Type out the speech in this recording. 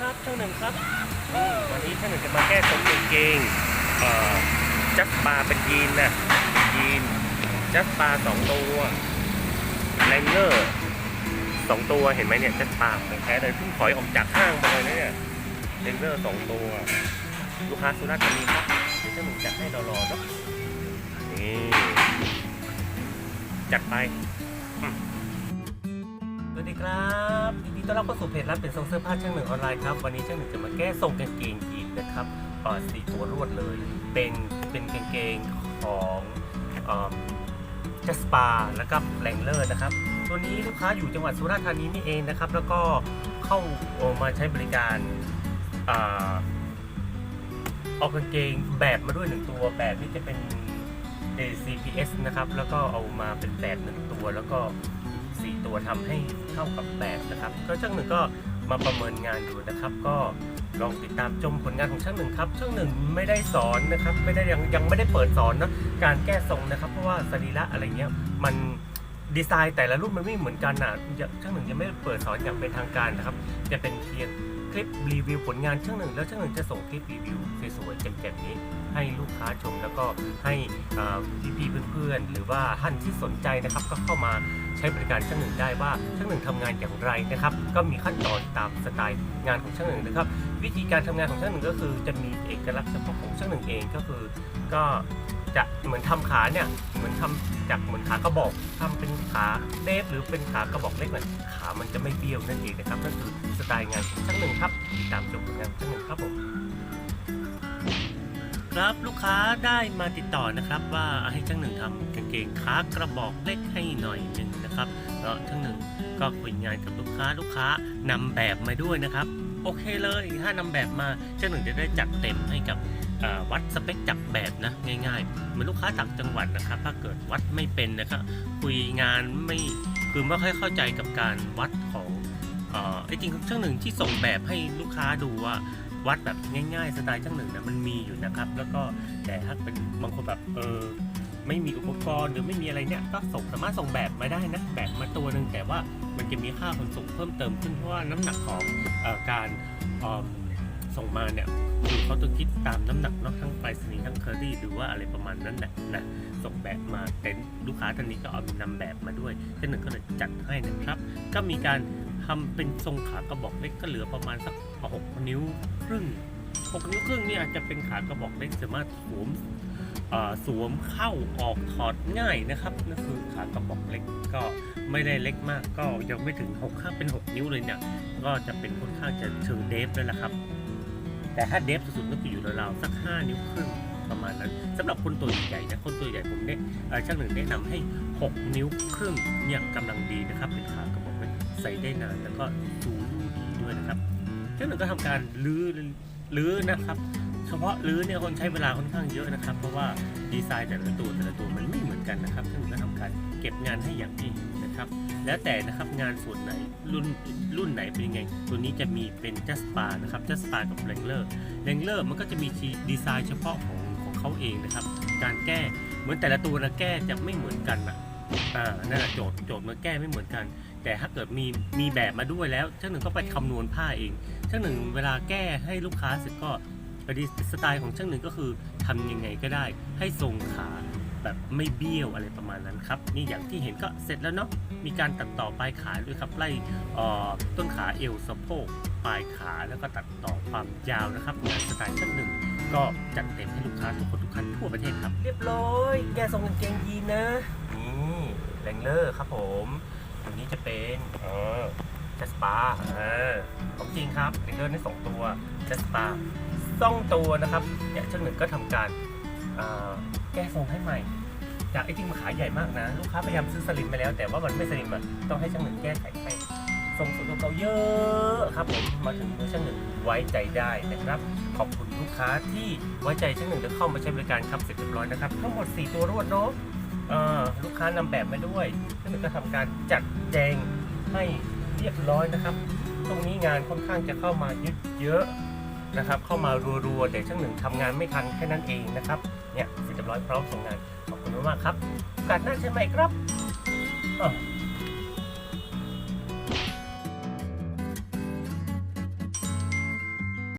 ครับช่างหนึ่งครับนี่วันนี้ช่างหนึ่งจะมาแก้ทรงกางเกงเอ่อจัสปาเป็นยีนนะยีนจัสปาสองตัวแรงเนอร์สองตัวเห็นไหมเนี่ยจัสปาของแท้เลยเพิ่งถอยออกจากห้างมาเลยนะเนี่ยแรงเนอร์สองตัว ลูกค้าสุราษฎร์ธานีครับเดี๋ยวช่างหนึ่งจัดให้รอๆเนาะนี่จัดไปสวัสดีครับยินดี ต้อนรับเข้าสู่เพจร้านเป็นทรงเสื้อผ้าช่างหนึ่งออนไลน์ครับ วันนี้ช่างหนึ่งจะมาแก้ทรงกางเกงยีนนะครับเอ่อสี่ตัวรวดเลย เป็นเป็นกางเกงของจัสปาแล้วก็แรงเลอร์นะครับตัวนี้ลูกค้าอยู่จังหวัดสุราษฎร์ธานีนี่เองนะครับ แล้วก็เข้ามาใช้บริการอ่าเอากางเกงแบบมาด้วยหนึ่งตัวแบบนี้จะเป็น ACPS นะครับ แล้วก็เอามาเป็นแบบหนึ่งตัวแล้วก็ 4 ตัวทำให้เข้ากับแบบนะครับก็ช่างหนึ่งก็มาประเมินงานดูนะครับ ก็ลองติดตามชมผลงานของช่างหนึ่งครับช่างหนึ่งไม่ได้สอนนะครับ ไม่ได้ยังยังไม่ได้เปิดสอนนะการแก้ทรงนะครับ เพราะว่าสรีระอะไรเงี้ยมันดีไซน์แต่ละรุ่นมันไม่เหมือนกันนะช่างหนึ่งยังไม่เปิดสอนอย่างเป็นทางการนะครับ จะเป็นเพียงคลิปรีวิวผลงานช่างหนึ่งแล้วช่างหนึ่งจะส่งคลิปรีวิวสวยๆเจ็มๆนี้ ให้ลูกค้าชมแล้วก็ให้พี่ๆเพื่อนๆ หรือว่าท่านที่สนใจนะครับก็เข้ามา ใช้บริการช่างหนึ่งได้ว่าช่างหนึ่งทำงานอย่างไรนะครับ ก็มีขั้นตอนตามสไตล์งานของช่างหนึ่งนะครับ วิธีการทำงานของช่างหนึ่งก็คือจะมีเอกลักษณ์เฉพาะของช่างหนึ่งเองก็คือก็จะเหมือนทำขาเนี่ยเหมือนทำจากเหมือนขากระบอกทำเป็นขาเดฟหรือเป็นขากระบอกเล็กหน่อยขามันจะไม่เบี้ยวนั่นเองนะครับนั่นคือสไตล์งานของช่างหนึ่งครับติดตามชมผลงานของช่างหนึ่งครับผม ครับลูกค้าได้มาติดต่อนะครับว่าให้ช่างหนึ่งทำกางเกงขากระบอกเล็กให้หน่อยหนึ่งนะครับแล้วช่างหนึ่งก็คุยงานกับลูกค้าลูกค้านำแบบมาด้วยนะครับ โอเคเลยถ้านำแบบมาช่างหนึ่งจะได้จัดเต็มให้กับวัดสเปคจับแบบนะง่ายๆเหมือนลูกค้าต่างจังหวัดนะครับ ถ้าเกิดวัดไม่เป็นนะครับคุยงานไม่คือไม่ค่อยเข้าใจกับการวัดของไอ้จริงช่างหนึ่งที่ส่งแบบให้ลูกค้าดูว่า วัดแบบง่ายๆสไตล์ช่างหนึ่งนะมันมีอยู่นะครับ แล้วก็แต่ถ้าเป็นบางคนแบบเออไม่มีอุปกรณ์หรือไม่มีอะไรเนี่ยก็ส่งสามารถส่งแบบมาได้นะแบบมาตัวหนึ่งแต่ว่ามันจะมีค่าขนส่งเพิ่มเติมขึ้นเพราะว่าน้ำหนักของออการออส่งมาเนี่ยคือเขาต้องคิดตามน้ำหนักเนาะทั้งไปรษณีย์ทั้งเคอรี่หรือว่าอะไรประมาณนั้นแหละนะส่งแบบมาแต่ลูกค้าท่านนี้ก็เอานำแบบมาด้วยท่านหนึ่งก็เลยจัดให้นะครับ ก็มีการ ทำเป็นทรงขากระบอกเล็กก็เหลือประมาณสักหกนิ้วครึ่งหกนิ้วครึ่งนี่ยจจะเป็นขากระบอกเล็กสามารถสวมสวมเข้าออกถอดง่ายนะครับนั่นคือขากระบอกเล็กก็ไม่ได้เล็กมากก็ยังไม่ถึง6ข้าเป็น 6 นิ้วเลยเนี่ยก็จะเป็นค่อนข้างจะเชิงเดฟเลยละครับ แต่ถ้าเดฟสุดๆก็คืออยู่ราวๆสัก 5 นิ้วครึ่งประมาณนั้นสำหรับคนตัวใหญ่ๆนะคนตัวใหญ่ผมเนี่ยช่างหนึ่งแนะนำให้ 6 นิ้วครึ่งเนี่ยกำลังดีนะครับเป็นขากระบอก ใส่ได้นานแล้วก็ดูดูดีด้วยนะครับช่าหนึ่งก็ทำการลื้อลื้อนะครับ เฉพาะลื้อเนี่ยคนใช้เวลาค่อนข้างเยอะนะครับ เพราะว่าดีไซน์แต่ละตัวแต่ละตัวมันไม่เหมือนกันนะครับช่าหนึ่งก็ทำการเก็บงานให้อย่างที่เห็นะครับ แล้วแต่นะครับงานส่วนไหนรุ่นรุ่นไหนเป็นยังไง ตัวนี้จะมีเป็นจัสปานะครับจัสปากับแรงเลอร์แรงเลอร์มันก็จะมีดีไซน์เฉพาะของของเขาเองนะครับ การแก้เหมือนแต่ละตัวนะแก้จะไม่เหมือนกันนะอ่านั่นแหละโจทย์โจทย์มันแก้ไม่เหมือนกัน แต่ถ้าเกิดมีมีแบบมาด้วยแล้วช่างหนึ่งก็ไปคำนวณผ้าเองช่างหนึ่งเวลาแก้ให้ลูกค้าเสร็จก็พอดีสไตล์ของช่างหนึ่งก็คือทำยังไงก็ได้ ให้ทรงขาแบบไม่เบี้ยวอะไรประมาณนั้นครับนี่อย่างที่เห็นก็เสร็จแล้วเนาะมีการตัดต่อปลายขาด้วยครับไล่เอ่อต้นขาเอวสะโพกปลายขาแล้วก็ตัดต่อความยาวนะครับงานสไตล์ชั้นหนึ่งก็จัดเต็มให้ลูกค้าทุกคนทุกคันทั่วประเทศครับ เรียบร้อยแกทรงกางเกงยีนนะนี่แรงเลอร์ครับผม ตัวนี้จะเป็นเออจัสปาเออของจริงครับแรงเลอร์นี่สองตัวจัสปาสองตัวนะครับเนี่ยชั้นหนึ่งก็ทำการเอ่อแก้ทรงให้ใหม่ จากไอ้จริงมันขายใหญ่มากนะ ลูกค้าพยายามซื้อสลิมไปแล้ว แต่ว่ามันไม่สลิมอะต้องให้ช่างหนึ่งแก้ไขให้ส่งสูตรเขาเยอะครับผมมาถึงมือช่างหนึ่งไว้ใจได้นะครับ ขอบคุณลูกค้าที่ไว้ใจช่างหนึ่งจะเข้ามาใช้บริการครับเสร็จเรียบร้อยนะครับทั้งหมด 4 ตัวรวดเนาะเอ่อ ลูกค้านำแบบมาด้วย ซึ่งจะทำการจัดแจงให้เรียบร้อยนะครับ ตรงนี้งานค่อนข้างจะเข้ามายึดเยอะนะครับ เข้ามารัวๆแต่ช่างหนึ่งทำงานไม่ทันแค่นั้นเองนะครับ เนี่ยเสร็จเรียบร้อยพร้อมส่งงาน ขอบคุณมากครับโอกาสหน้าเช่ไหมครับอะ